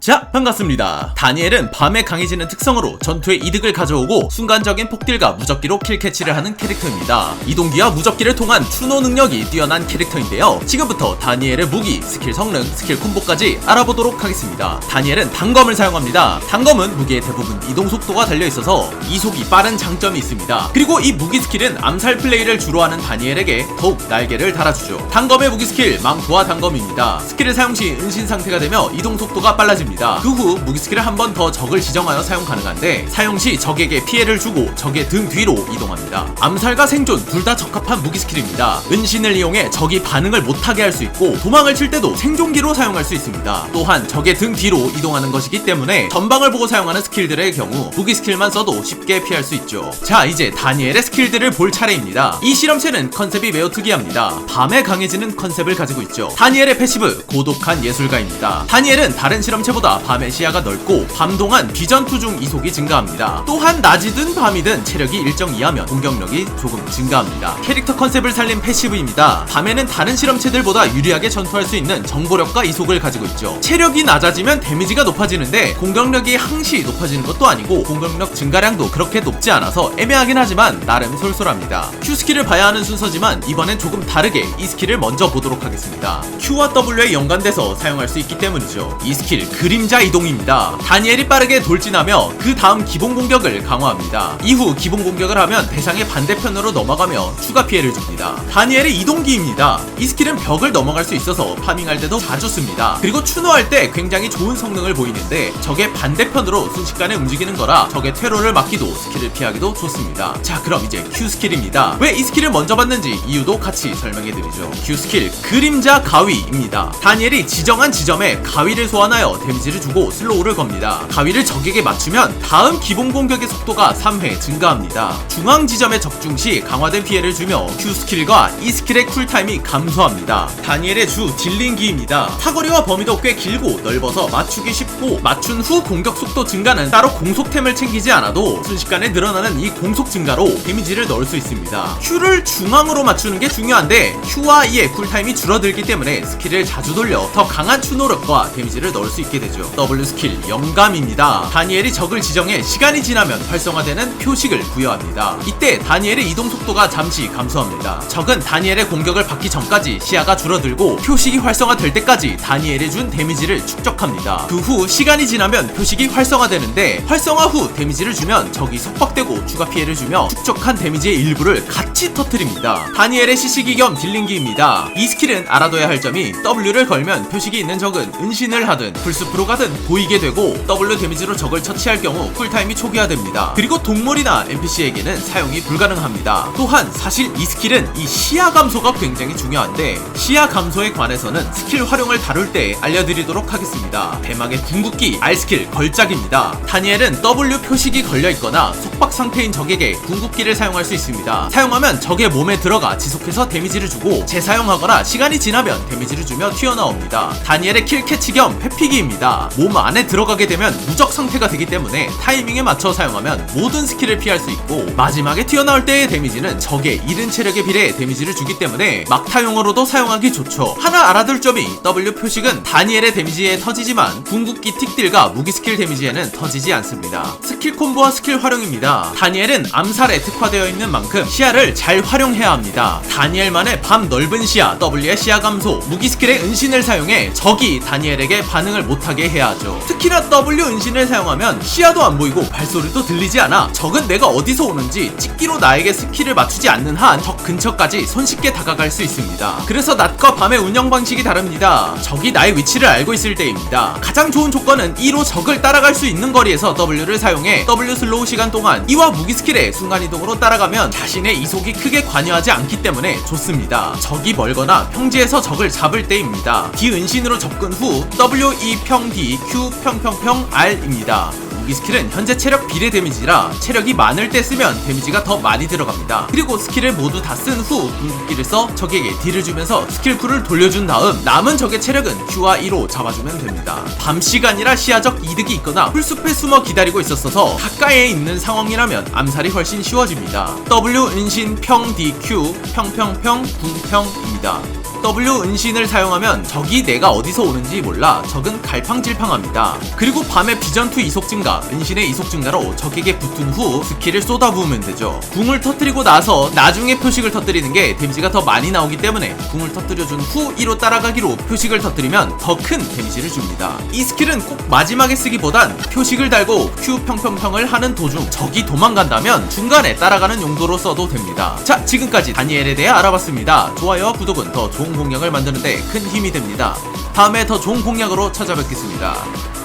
자, 반갑습니다. 다니엘은 밤에 강해지는 특성으로 전투에 이득을 가져오고 순간적인 폭딜과 무적기로 킬캐치를 하는 캐릭터입니다. 이동기와 무적기를 통한 추노 능력이 뛰어난 캐릭터인데요. 지금부터 다니엘의 무기, 스킬 성능, 스킬 콤보까지 알아보도록 하겠습니다. 다니엘은 단검을 사용합니다. 단검은 무기의 대부분 이동 속도가 달려 있어서 이속이 빠른 장점이 있습니다. 그리고 이 무기 스킬은 암살 플레이를 주로 하는 다니엘에게 더욱 날개를 달아주죠. 단검의 무기 스킬 망토와 단검입니다. 스킬을 사용 시 은신 상태가 되며 이동 속도가 빨라집니다. 그 후 무기 스킬을 한 번 더 적을 지정하여 사용 가능한데 사용 시 적에게 피해를 주고 적의 등 뒤로 이동합니다. 암살과 생존 둘 다 적합한 무기 스킬입니다. 은신을 이용해 적이 반응을 못하게 할 수 있고 도망을 칠 때도 생존기로 사용할 수 있습니다. 또한 적의 등 뒤로 이동하는 것이기 때문에 전방을 보고 사용하는 스킬들의 경우 무기 스킬만 써도 쉽게 피할 수 있죠. 자 이제 다니엘의 스킬들을 볼 차례입니다. 이 실험체는 컨셉이 매우 특이합니다. 밤에 강해지는 컨셉을 가지고 있죠. 다니엘의 패시브 고독한 예술가입니다. 다니엘은 다른 실험체보다 밤의 시야가 넓고 밤 동안 비전투 중 이속이 증가합니다. 또한 낮이든 밤이든 체력이 일정 이하면 공격력이 조금 증가합니다. 캐릭터 컨셉을 살린 패시브입니다. 밤에는 다른 실험체들보다 유리하게 전투할 수 있는 정보력과 이속을 가지고 있죠. 체력이 낮아지면 데미지가 높아지는데 공격력이 항시 높아지는 것도 아니고 공격력 증가량도 그렇게 높지 않아서 애매하긴 하지만 나름 솔솔합니다. Q 스킬을 봐야 하는 순서지만 이번엔 조금 다르게 이 스킬을 먼저 보도록 하겠습니다. Q와 W에 연관돼서 사용할 수 있기 때문이죠. 이 스킬 그 림자 이동입니다. 다니엘이 빠르게 돌진하며 그 다음 기본 공격을 강화합니다. 이후 기본 공격을 하면 대상의 반대편으로 넘어가며 추가 피해를 줍니다. 다니엘의 이동기입니다. 이 스킬은 벽을 넘어갈 수 있어서 파밍할 때도 자주 씁니다. 그리고 추노할 때 굉장히 좋은 성능을 보이는데 적의 반대편으로 순식간에 움직이는 거라 적의 퇴로를 막기도 스킬을 피하기도 좋습니다. 자 그럼 이제 Q 스킬입니다. 왜 이 스킬을 먼저 받는지 이유도 같이 설명해 드리죠. Q 스킬 그림자 가위입니다. 다니엘이 지정한 지점에 가위를 소환하여 데미지 를 주고 슬로우를 겁니다. 가위를 적에게 맞추면 다음 기본 공격의 속도가 3회 증가합니다. 중앙 지점에 적중 시 강화된 피해를 주며 Q 스킬과 이 스킬의 쿨타임이 감소합니다. 다니엘의 주 딜링기입니다. 사거리와 범위도 꽤 길고 넓어서 맞추기 쉽고 맞춘 후 공격 속도 증가는 따로 공속템을 챙기지 않아도 순식간에 늘어나는 이 공속 증가로 데미지를 넣을 수 있습니다. Q를 중앙으로 맞추는 게 중요한데 Q와 E의 쿨타임이 줄어들기 때문에 스킬을 자주 돌려 더 강한 추노력과 데미지를 넣을 수 있게 되죠. W 스킬 영감입니다. 다니엘이 적을 지정해 시간이 지나면 활성화되는 표식을 부여합니다. 이때 다니엘의 이동 속도가 잠시 감소합니다. 적은 다니엘의 공격을 받기 전까지 시야가 줄어들고 표식이 활성화될 때까지 다니엘이 준 데미지를 축적합니다. 그 후 시간이 지나면 표식이 활성화되는데 활성화 후 데미지를 주면 적이 속박되고 추가 피해를 주며 축적한 데미지의 일부를 같이 터트립니다. 다니엘의 시시기 겸 딜링기입니다. 이 스킬은 알아둬야 할 점이 W를 걸면 표식이 있는 적은 은신을 하든 풀스프로 가든 보이게 되고 W 데미지로 적을 처치할 경우 쿨타임이 초기화됩니다. 그리고 동물이나 NPC에게는 사용이 불가능합니다. 또한 사실 이 스킬은 이 시야 감소가 굉장히 중요한데 시야 감소에 관해서는 스킬 활용을 다룰 때 알려드리도록 하겠습니다. 대망의 궁극기 R 스킬 걸작입니다. 다니엘은 W 표식이 걸려 있거나 속박 상태인 적에게 궁극기를 사용할 수 있습니다. 사용하면 적의 몸에 들어가 지속해서 데미지를 주고 재사용하거나 시간이 지나면 데미지를 주며 튀어나옵니다. 다니엘의 킬 캐치 겸 회피기입니다. 몸 안에 들어가게 되면 무적 상태가 되기 때문에 타이밍에 맞춰 사용하면 모든 스킬을 피할 수 있고 마지막에 튀어나올 때의 데미지는 적의 잃은 체력에 비례 데미지를 주기 때문에 막타용으로도 사용하기 좋죠. 하나 알아둘 점이 W 표식은 다니엘의 데미지에 터지지만 궁극기 틱딜과 무기 스킬 데미지에는 터지지 않습니다. 스킬 콤보와 스킬 활용입니다. 다니엘은 암살에 특화되어 있는 만큼 시야를 잘 활용해야 합니다. 다니엘만의 밤 넓은 시야, W의 시야 감소, 무기 스킬의 은신을 사용해 적이 다니엘에게 반응을 못하게 해야 하죠. 특히나 W 은신을 사용하면 시야도 안 보이고 발소리도 들리지 않아 적은 내가 어디서 오는지 찍기로 나에게 스킬을 맞추지 않는 한 적 근처까지 손쉽게 다가갈 수 있습니다. 그래서 낮과 밤의 운영 방식이 다릅니다. 적이 나의 위치를 알고 있을 때입니다. 가장 좋은 조건은 E로 적을 따라갈 수 있는 거리에서 W를 사용해 W 슬로우 시간 동안 E와 무기 스킬의 순간이동으로 따라가면 자신의 이속이 크게 관여하지 않기 때문에 좋습니다. 적이 멀거나 평지에서 적을 잡을 때입니다. D 은신으로 접근 후 W E 평 D Q 평평평 R입니다. 무기 스킬은 현재 체력 비례 데미지라 체력이 많을 때 쓰면 데미지가 더 많이 들어갑니다. 그리고 스킬을 모두 다 쓴 후 궁극기를 써 적에게 딜을 주면서 스킬 쿨을 돌려준 다음 남은 적의 체력은 Q와 E로 잡아주면 됩니다. 밤 시간이라 시야적 이득이 있거나 풀숲에 숨어 기다리고 있었어서 가까이에 있는 상황이라면 암살이 훨씬 쉬워집니다. W 은신 평 DQ 평평평 궁평입니다. W 은신을 사용하면 적이 내가 어디서 오는지 몰라 적은 갈팡질팡합니다. 그리고 밤에 비전투 이속 증가, 은신의 이속 증가로 적에게 붙은 후 스킬을 쏟아부으면 되죠. 궁을 터뜨리고 나서 나중에 표식을 터뜨리는 게 데미지가 더 많이 나오기 때문에 궁을 터뜨려준 후 2로 따라가기로 표식을 터뜨리면 더 큰 데미지를 줍니다. 이 스킬은 꼭 마지막에 쓰기보단 표식을 달고 Q 평평평을 하는 도중 적이 도망간다면 중간에 따라가는 용도로 써도 됩니다. 자, 지금까지 다니엘에 대해 알아봤습니다. 좋아요와 구독은 더 공략을 만드는데 큰 힘이 됩니다. 다음에 더 좋은 공략으로 찾아뵙겠습니다.